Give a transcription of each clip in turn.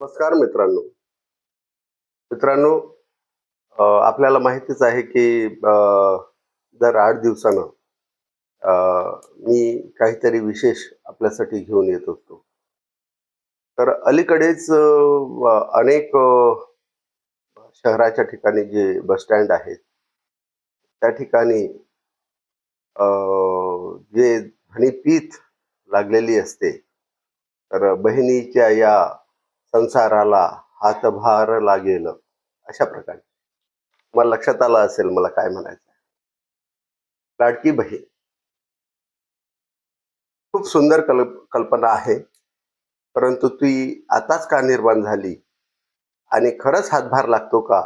नमस्कार मित्रांनो. मित्रांनो आपल्याला माहितीच आहे की दर आठ दिवसानं मी काहीतरी विशेष आपल्यासाठी घेऊन येत असतो. तर अलीकडेच अनेक शहराच्या ठिकाणी जे बस स्टँड आहेत त्या ठिकाणी जे ध्वनिपीठ लागलेली असते तर बहिणीच्या या संसाराला हातभार लागेल अशा प्रकारे. मला लक्षात आलं असेल मला काय म्हणायचं लाडकी बहीण. खूप सुंदर कल कल्पना आहे परंतु ती आताच का निर्माण झाली? आणि खरंच हातभार लागतो का?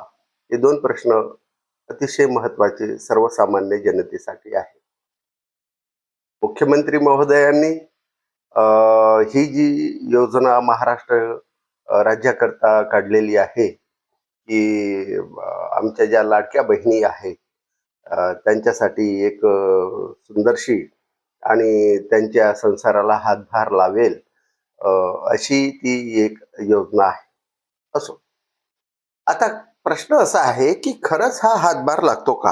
हे दोन प्रश्न अतिशय महत्त्वाचे सर्वसामान्य जनतेसाठी आहे. मुख्यमंत्री महोदयांनी अं, ही जी योजना महाराष्ट्र राज्याकरता काढलेली आहे. की आमच्या ज्या लाडक्या बहिणी आहेत त्यांच्यासाठी एक सुंदरशी आणि त्यांच्या संसाराला हातभार लावेल अशी ती एक योजना आहे. असो. आता प्रश्न असा आहे की खरंच हा हातभार लागतो का?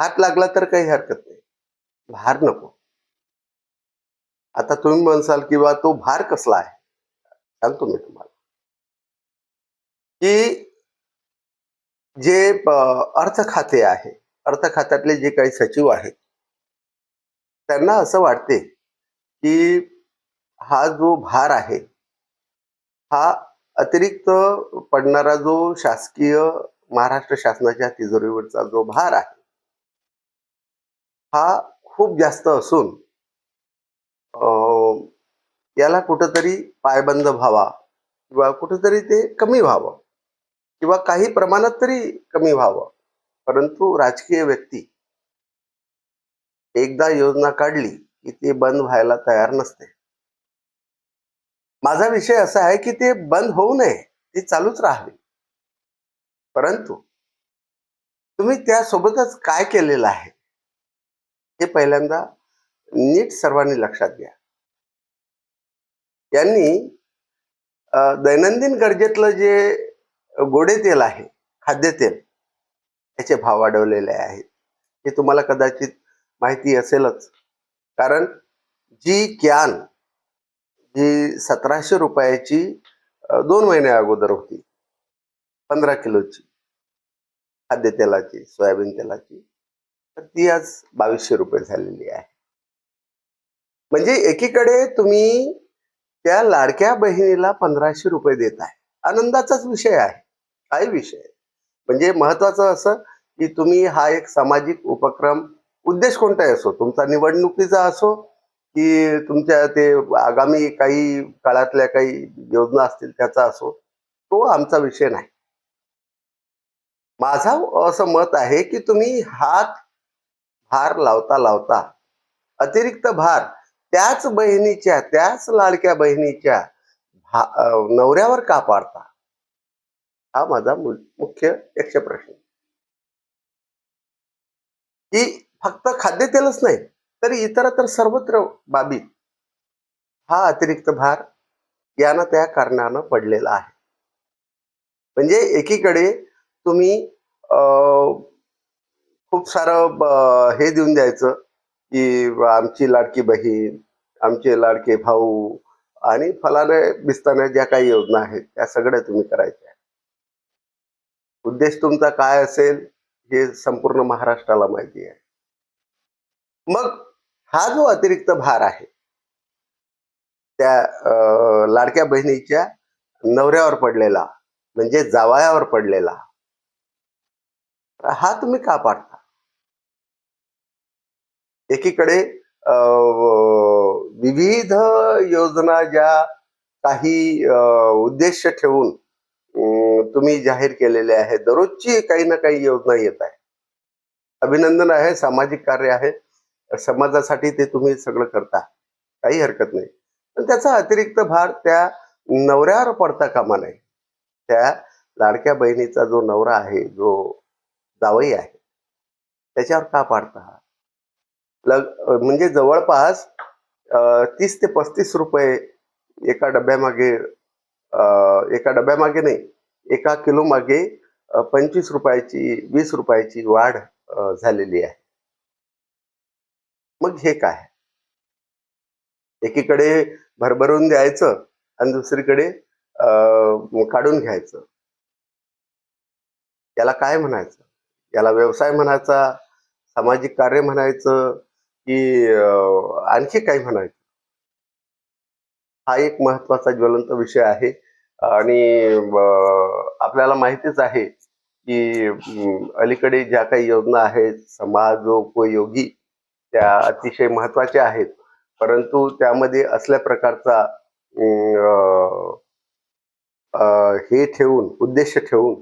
हात लागला तर काही हरकत नाही. भार नको. आता तुम्ही म्हणसाल किंवा तो भार कसला आहे? सांगतो मी तुम्हाला. की जे अर्थ खाते आहे अर्थ खात्यातले जे काही सचिव आहेत त्यांना असं वाटते की हा जो भार आहे हा अतिरिक्त पडणारा जो शासकीय महाराष्ट्र शासनाच्या तिजोरीवरचा जो भार आहे हा खूप जास्त असून अं, याला कुठंतरी पायबंद व्हावा किंवा कुठंतरी ते कमी व्हावं किंवा काही प्रमाणात तरी कमी व्हावं. परंतु राजकीय व्यक्ती एकदा योजना काढली की ते बंद व्हायला तयार नसते. माझा विषय असा आहे की ते बंद होऊ नये ती चालूच राहावी. परंतु तुम्ही त्यासोबतच काय केलेलं आहे हे पहिल्यांदा नीट सर्वांनी लक्षात घ्या. यांनी दैनंदिन गरजेतलं जे गोडे तेल आहे खाद्यतेल याचे भाव वाढवलेले आहेत. हे तुम्हाला कदाचित माहिती असेलच. कारण जी कॅन जी सतराशे रुपयाची दोन महिन्या अगोदर होती पंधरा किलोची खाद्यतेलाची सोयाबीन तेलाची तर ती आज बावीसशे रुपये झालेली आहे. म्हणजे एकीकडे तुम्ही त्या लाडक्या बहिणीला पंधराशे रुपये देत आहे. आनंदाचाच विषय आहे. काय विषय म्हणजे महत्वाचं असं की तुम्ही हा एक सामाजिक उपक्रम उद्देश कोणताही असो तुमचा निवडणुकीचा असो की तुमच्या ते आगामी काही काळातल्या काही योजना असतील त्याचा असो तो आमचा विषय नाही. माझा असं मत आहे की तुम्ही हात भार लावता लावता अतिरिक्त भार त्याच बहिणीच्या त्याच लाडक्या बहिणीच्या भा नवऱ्यावर का पाडता? हा माझा मु- मुख्य यक्ष प्रश्न. की फक्त खाद्यतेलच नाही तर इतरत्र सर्वत्र बाबी. हा अतिरिक्त भार यानं त्या कारणानं पडलेला आहे. म्हणजे एकीकडे तुम्ही अं, खूप सारं हे देऊन द्यायचं की आमची लाडकी बहीण आमचे लाडके भाऊ आणि फलाने बिस्ताने ज्या काही योजना आहेत त्या सगळ्या तुम्ही करायच्या उद्देश तुमचा काय असेल हे संपूर्ण महाराष्ट्राला माहिती आहे. मग हा जो अतिरिक्त भार आहे त्या लाडक्या बहिणीच्या नवऱ्यावर पडलेला म्हणजे जावयावर पडलेला हा तुम्ही का पाडता? एकीकडे विविध योजना ज्या काही उद्देश ठेवून तुम्ही जाहीर केलेले आहे दररोजची काही ना काही योजना येत आहे. अभिनंदन आहे सामाजिक कार्य आहे समाजासाठी ते तुम्ही सगळं करता काही हरकत नाही. पण त्याचा अतिरिक्त भार त्या नवऱ्यावर पडता कामा नये. त्या लाडक्या बहिणीचा जो नवरा आहे जो जावई आहे त्याच्यावर का पाडता? लग म्हणजे जवळपास तीस ते पस्तीस रुपये एका डब्यामागे एका डब्यामागे नाही एका किलो मागे पंचवीस रुपयाची वीस रुपयाची वाढ झालेली आहे. मग हे काय? एकीकडे भरभरून द्यायचं आणि दुसरीकडे अं, काढून घ्यायचं. याला काय म्हणायचं? याला व्यवसाय म्हणायचा सामाजिक कार्य म्हणायचं की आणखी काही म्हणायचं? हा एक महत्त्वाचा ज्वलंत विषय आहे. आणि आपल्याला माहितीच आहे की अलीकडे ज्या काही योजना आहेत समाजोपयोगी त्या अतिशय महत्त्वाच्या आहेत. परंतु त्यामध्ये असल्या प्रकारचा हे ठेवून उद्देश ठेवून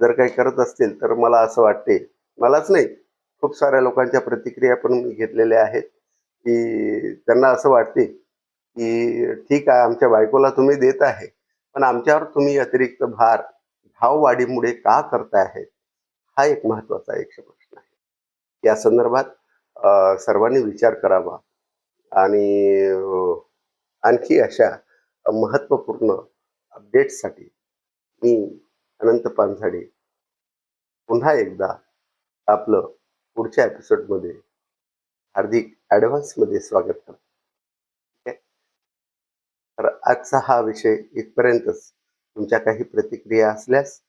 जर काही करत असतील तर मला असं वाटते मलाच नाही खूप साऱ्या लोकांच्या प्रतिक्रिया पण मी घेतलेल्या आहेत की त्यांना असं वाटते की ठीक आहे आमच्या बायकोला तुम्ही देत आहे पण आमच्यावर तुम्ही अतिरिक्त भार भाववाढीमुळे का करताय आहे हा एक महत्त्वाचा एक प्रश्न आहे. या संदर्भात सर्वांनी विचार करावा आणि आणखी अशा महत्त्वपूर्ण अपडेट्ससाठी मी अनंत पानसाडे पुन्हा एकदा आपलं पुढच्या एपिसोडमध्ये हार्दिक ॲडव्हान्समध्ये स्वागत करतो. ठीक आहे तर आजचा हा विषय इथपर्यंतच. तुमच्या काही प्रतिक्रिया असल्यास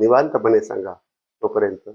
निवांतपणे सांगा तोपर्यंत.